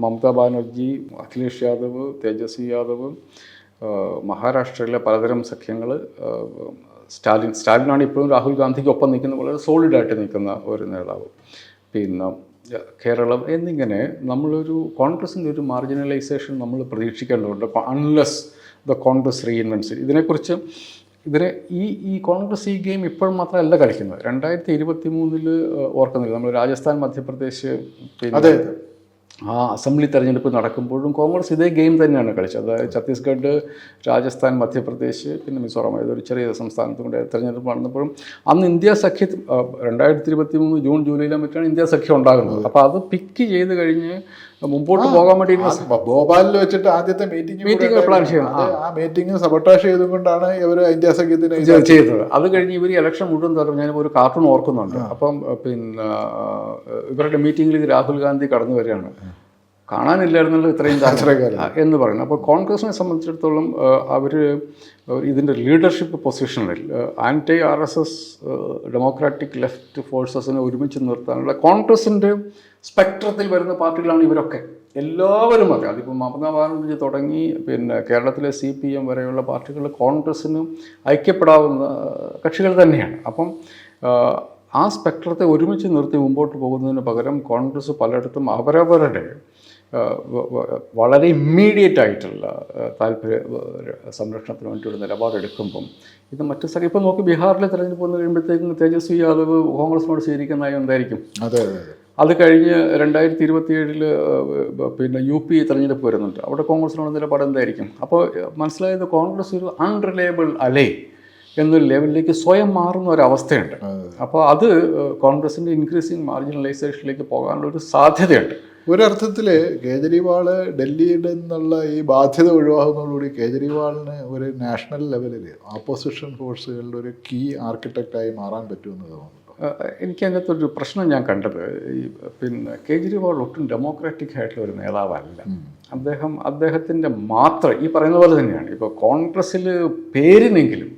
മമതാ ബാനർജി അഖിലേഷ് യാദവ് തേജസ്വി യാദവ് മഹാരാഷ്ട്രയിലെ പലതരം സഖ്യങ്ങൾ സ്റ്റാലിൻ സ്റ്റാലിനാണ് ഇപ്പോഴും രാഹുൽ ഗാന്ധിക്ക് ഒപ്പം നിൽക്കുന്ന വളരെ സോളിഡായിട്ട് നിൽക്കുന്ന ഒരു നേതാവ്. പിന്നെ കേരളം എന്നിങ്ങനെ നമ്മളൊരു കോൺഗ്രസിന്റെ ഒരു മാർജിനലൈസേഷൻ നമ്മൾ പ്രതീക്ഷിക്കേണ്ടതുണ്ട്. അൺലെസ് ദ കോൺഗ്രസ് റീഇൻവെൻസ് ഇതിനെക്കുറിച്ച് ഇതിനെ ഈ ഈ കോൺഗ്രസ് ഈ ഗെയിം ഇപ്പോഴും മാത്രമല്ല കളിക്കുന്നത്. രണ്ടായിരത്തി ഇരുപത്തി മൂന്നിൽ ഓർക്കുന്നില്ല? നമ്മൾ രാജസ്ഥാൻ മധ്യപ്രദേശ് പിന്നെ ആ അസംബ്ലി തെരഞ്ഞെടുപ്പ് നടക്കുമ്പോഴും കോൺഗ്രസ് ഇതേ ഗെയിം തന്നെയാണ് കളിച്ചത്. അതായത് ഛത്തീസ്ഗഡ് രാജസ്ഥാൻ മധ്യപ്രദേശ് പിന്നെ മിസോറാം ഇതൊരു ചെറിയ സംസ്ഥാനത്തും കൂടെ തെരഞ്ഞെടുപ്പ് നടന്നപ്പോഴും അന്ന് ഇന്ത്യ സഖ്യ രണ്ടായിരത്തി ഇരുപത്തി മൂന്ന് ജൂൺ ജൂലൈയിലും മറ്റാണ് ഇന്ത്യ സഖ്യം ഉണ്ടാകുന്നത്. അപ്പോൾ അത് പിക്ക് ചെയ്ത് കഴിഞ്ഞ് മുമ്പോട്ട് പോകാൻ വേണ്ടി ഭോപാലിൽ ഭോപ്പാലിൽ വെച്ചിട്ട് ആദ്യത്തെ മീറ്റിംഗ് മീറ്റിംഗ് പ്ലാൻ ചെയ്യണം. ആ. മീറ്റിംഗ് സബോട്ടാഷ് ചെയ്തുകൊണ്ടാണ് ഇവർ ഇന്ത്യ സഖ്യത്തിന് ചെയ്തത്. അത് കഴിഞ്ഞ് ഇവർ ഇലക്ഷൻ മുഴുവൻ തരും ഞാൻ ഒരു കാർട്ടൂൺ ഓർക്കുന്നുണ്ട്. അപ്പം പിന്നെ ഇവരുടെ മീറ്റിംഗിൽ രാഹുൽ ഗാന്ധി കടന്നു വരികയാണ്. കാണാനില്ലായിരുന്നല്ലോ ഇത്രയും എന്ന് പറയുന്നത് അപ്പോൾ കോൺഗ്രസിനെ സംബന്ധിച്ചിടത്തോളം അവർ ഇതിന്റെ ലീഡർഷിപ്പ് പൊസിഷനിൽ anti R S S democratic left ഫോഴ്സസിനെ ഒരുമിച്ച് നിർത്താനുള്ള കോൺഗ്രസിന്റെ സ്പെക്ട്രത്തിൽ വരുന്ന പാർട്ടികളാണ് ഇവരൊക്കെ. എല്ലാവരും അതെ. അതിപ്പോൾ മമതാ ബാനർജി തുടങ്ങി പിന്നെ കേരളത്തിലെ സി പി എം വരെയുള്ള പാർട്ടികൾ കോൺഗ്രസ്സിന് ഐക്യപ്പെടാവുന്ന കക്ഷികൾ തന്നെയാണ്. അപ്പം ആ, സ്പെക്ട്രത്തെ ഒരുമിച്ച് നിർത്തി മുമ്പോട്ട് പോകുന്നതിന് പകരം കോൺഗ്രസ് പലയിടത്തും അവരവരുടെ വളരെ ഇമ്മീഡിയറ്റ് ആയിട്ടുള്ള താല്പര്യ സംരക്ഷണത്തിന് വേണ്ടിയുള്ള നിലപാടെടുക്കുമ്പം ഇത് മറ്റു സ്ഥലം ഇപ്പം നോക്കി ബീഹാറിലെ തെരഞ്ഞെടുപ്പ് വന്നു കഴിയുമ്പോഴത്തേക്കും തേജസ്വി യാദവ് കോൺഗ്രസിനോട് സ്വീകരിക്കുന്നതായി എന്തായിരിക്കും? അതെ അതെ കഴിഞ്ഞ് രണ്ടായിരത്തി ഇരുപത്തിയേഴിൽ പിന്നെ യു പി തെരഞ്ഞെടുപ്പ് വരുന്നുണ്ട്. അവിടെ കോൺഗ്രസിനോട് നിലപാട് എന്തായിരിക്കും? അപ്പോൾ മനസ്സിലായത് കോൺഗ്രസ് ഒരു അൺറിലയബിൾ അലേ എന്നൊരു ലെവലിലേക്ക് സ്വയം മാറുന്ന ഒരു അവസ്ഥയുണ്ട്. അപ്പോൾ അത് കോൺഗ്രസിന്റെ ഇൻക്രീസിങ് മാർജിനലൈസേഷനിലേക്ക് പോകാനുള്ള ഒരു സാധ്യതയുണ്ട്. ഒരർത്ഥത്തിൽ കേജ്രിവാൾ ഡൽഹിയിൽ നിന്നുള്ള ഈ ബാധ്യത ഒഴിവാകുന്നതോടുകൂടി കേജ്രിവാളിന് ഒരു നാഷണൽ ലെവലിൽ ഓപ്പോസിഷൻ ഫോഴ്സുകളുടെ ഒരു കീ ആർക്കിടെക്റ്റായി മാറാൻ പറ്റുമെന്ന് തോന്നുന്നു എനിക്കതിനകത്തൊരു എനിക്ക് അതിനകത്തൊരു പ്രശ്നം ഞാൻ കണ്ടത്. ഈ പിന്നെ കേജ്രിവാൾ ഒട്ടും ഡെമോക്രാറ്റിക് ആയിട്ടുള്ള ഒരു നേതാവല്ല. അദ്ദേഹം അദ്ദേഹത്തിന്റെ മാത്രം ഈ പറയുന്ന പോലെ തന്നെയാണ്. ഇപ്പോൾ കോൺഗ്രസ്സിൽ പേരിനെങ്കിലും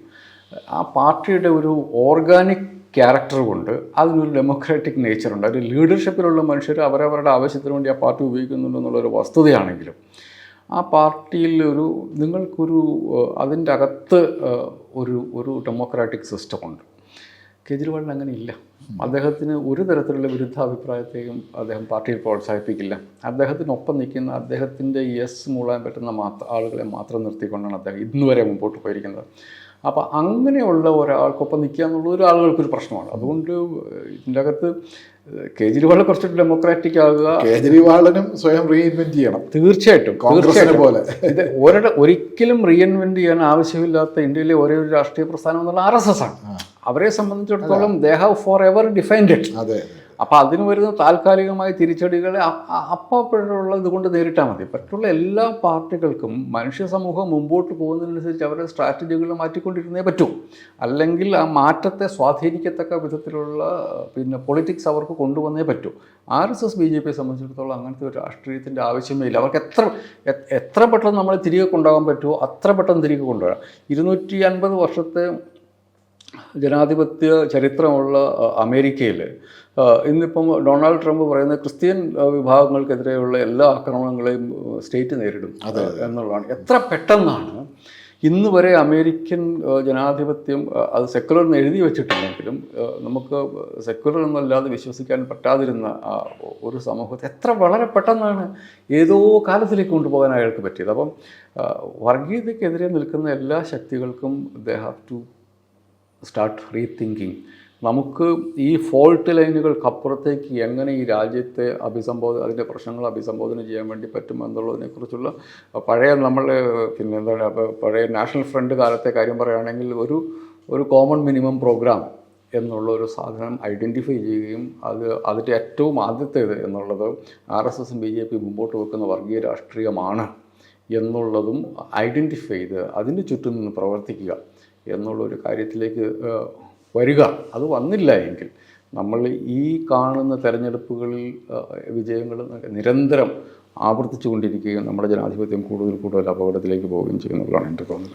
ആ പാർട്ടിയുടെ ഒരു ഓർഗാനിക് ക്യാരക്ടർ കൊണ്ട് അതിനൊരു ഡെമോക്രാറ്റിക് നേച്ചർ ഉണ്ട്. ഒരു ലീഡർഷിപ്പിലുള്ള മനുഷ്യർ അവരവരുടെ ആവശ്യത്തിന് വേണ്ടി ആ പാർട്ടി ഉപയോഗിക്കുന്നുണ്ടെന്നുള്ളൊരു വസ്തുതയാണെങ്കിലും ആ പാർട്ടിയിൽ ഒരു നിങ്ങൾക്കൊരു അതിന്റെ അകത്ത് ഒരു ഒരു ഡെമോക്രാറ്റിക് സിസ്റ്റം ഉണ്ട്. കേജ്രിവാളിന് അങ്ങനെ ഇല്ല അദ്ദേഹത്തിന് ഒരു തരത്തിലുള്ള വിരുദ്ധാഭിപ്രായത്തെയും അദ്ദേഹം പാർട്ടിയിൽ പ്രോത്സാഹിപ്പിക്കില്ല. അദ്ദേഹത്തിനൊപ്പം നിൽക്കുന്ന അദ്ദേഹത്തിന്റെ യെസ് മൂളാൻ പറ്റുന്ന മാത്ര ആളുകളെ മാത്രം നിർത്തിക്കൊണ്ടാണ് അദ്ദേഹം ഇന്ന് വരെ മുമ്പോട്ട് പോയിരിക്കുന്നത്. അപ്പോൾ അങ്ങനെയുള്ള ഒരാൾക്കൊപ്പം നിൽക്കുക എന്നുള്ളത് ഒരു ആളുകൾക്കൊരു പ്രശ്നമാണ്. അതുകൊണ്ട് ഇതിന്റെ അകത്ത് കേജ്രിവാൾ കുറച്ച് ഡെമോക്രാറ്റിക് ആകുക. കേജ്രിവാളിനും സ്വയം റീഇൻവെന്റ് ചെയ്യണം. തീർച്ചയായിട്ടും കോൺഗ്രസിനെ തീർച്ചയായിട്ടും. പോലെ. ഇത് ഒരിട ഒരിക്കലും റീഇൻവെന്റ് ചെയ്യാൻ ആവശ്യമില്ലാത്ത ഇന്ത്യയിലെ ഒരേ ഒരു രാഷ്ട്രീയ പ്രസ്ഥാനം എന്നുള്ള ആർ എസ് എസ് ആണ്. അവരെ സംബന്ധിച്ചിടത്തോളം they have forever defined it അതെ. അപ്പോൾ അതിന് വരുന്ന താൽക്കാലികമായ തിരിച്ചടികളെ അപ്പോഴുള്ള ഇതുകൊണ്ട് നേരിട്ടാൽ മതി. മറ്റുള്ള എല്ലാ പാർട്ടികൾക്കും മനുഷ്യ സമൂഹം മുമ്പോട്ട് പോകുന്നതിനനുസരിച്ച് അവരുടെ സ്ട്രാറ്റജികൾ മാറ്റിക്കൊണ്ടിരുന്നേ പറ്റൂ. അല്ലെങ്കിൽ ആ മാറ്റത്തെ സ്വാധീനിക്കത്തക്ക വിധത്തിലുള്ള പിന്നെ പൊളിറ്റിക്സ് അവർക്ക് കൊണ്ടുവന്നേ പറ്റൂ. R S S B J പിയെ സംബന്ധിച്ചിടത്തോളം അങ്ങനത്തെ ഒരു രാഷ്ട്രീയത്തിന്റെ ആവശ്യമേ ഇല്ല. അവർക്ക് എത്ര എത്ര പെട്ടെന്ന് നമ്മൾ തിരികെ കൊണ്ടുപോകാൻ പറ്റുമോ അത്ര പെട്ടെന്ന് തിരികെ കൊണ്ടുവരാം. ഇരുന്നൂറ്റി അൻപത് വർഷത്തെ ജനാധിപത്യ ചരിത്രമുള്ള അമേരിക്കയിൽ ഇന്നിപ്പം ഡൊണാൾഡ് ട്രംപ് പറയുന്ന ക്രിസ്ത്യൻ വിഭാഗങ്ങൾക്കെതിരെയുള്ള എല്ലാ ആക്രമണങ്ങളെയും സ്റ്റേറ്റ് നേരിടും എന്നുള്ളതാണ്. എത്ര പെട്ടെന്നാണ് ഇന്ന് വരെ അമേരിക്കൻ ജനാധിപത്യം അത് സെക്കുലർ എന്ന് എഴുതി വെച്ചിട്ടുണ്ടെങ്കിലും നമുക്ക് സെക്കുലർ എന്നല്ലാതെ വിശ്വസിക്കാൻ പറ്റാതിരുന്ന ആ ഒരു സമൂഹത്തെ എത്ര വളരെ പെട്ടെന്നാണ് ഏതോ കാലത്തിലേക്ക് കൊണ്ടുപോകാൻ അയാൾക്ക് പറ്റിയത്. അപ്പം വർഗീയതയ്ക്കെതിരെ നിൽക്കുന്ന എല്ലാ ശക്തികൾക്കും they have to start rethinking നമുക്ക് ഈ ഫോൾട്ട് ലൈനുകൾക്കപ്പുറത്തേക്ക് എങ്ങനെ ഈ രാജ്യത്തെ അഭിസംബോധന അതിന്റെ പ്രശ്നങ്ങൾ അഭിസംബോധന ചെയ്യാൻ വേണ്ടി പറ്റുമെന്നുള്ളതിനെക്കുറിച്ചുള്ള പഴയ നമ്മൾ പിന്നെ എന്താണ് പഴയ നാഷണൽ ഫ്രണ്ട് കാലത്തെ കാര്യം പറയുകയാണെങ്കിൽ ഒരു ഒരു കോമൺ മിനിമം പ്രോഗ്രാം എന്നുള്ള ഒരു സാധനം ഐഡന്റിഫൈ ചെയ്യുകയും അത് അതിന്റെ ഏറ്റവും ആദ്യത്തേത് എന്നുള്ളത് ആർ എസ് എസും ബി ജെ പി മുമ്പോട്ട് വെക്കുന്ന വർഗീയ രാഷ്ട്രീയമാണ് എന്നുള്ളതും ഐഡന്റിഫൈ ചെയ്ത് അതിന് ചുറ്റും നിന്ന് പ്രവർത്തിക്കുക എന്നുള്ളൊരു കാര്യത്തിലേക്ക് വരിക. അത് വന്നില്ല എങ്കിൽ നമ്മൾ ഈ കാണുന്ന തെരഞ്ഞെടുപ്പുകളിൽ വിജയങ്ങൾ നിരന്തരം ആവർത്തിച്ചു കൊണ്ടിരിക്കുകയും നമ്മുടെ ജനാധിപത്യം കൂടുതൽ കൂടുതൽ അപകടത്തിലേക്ക് പോവുകയും ചെയ്യുന്നതാണ് എന്റെ തോന്നൽ.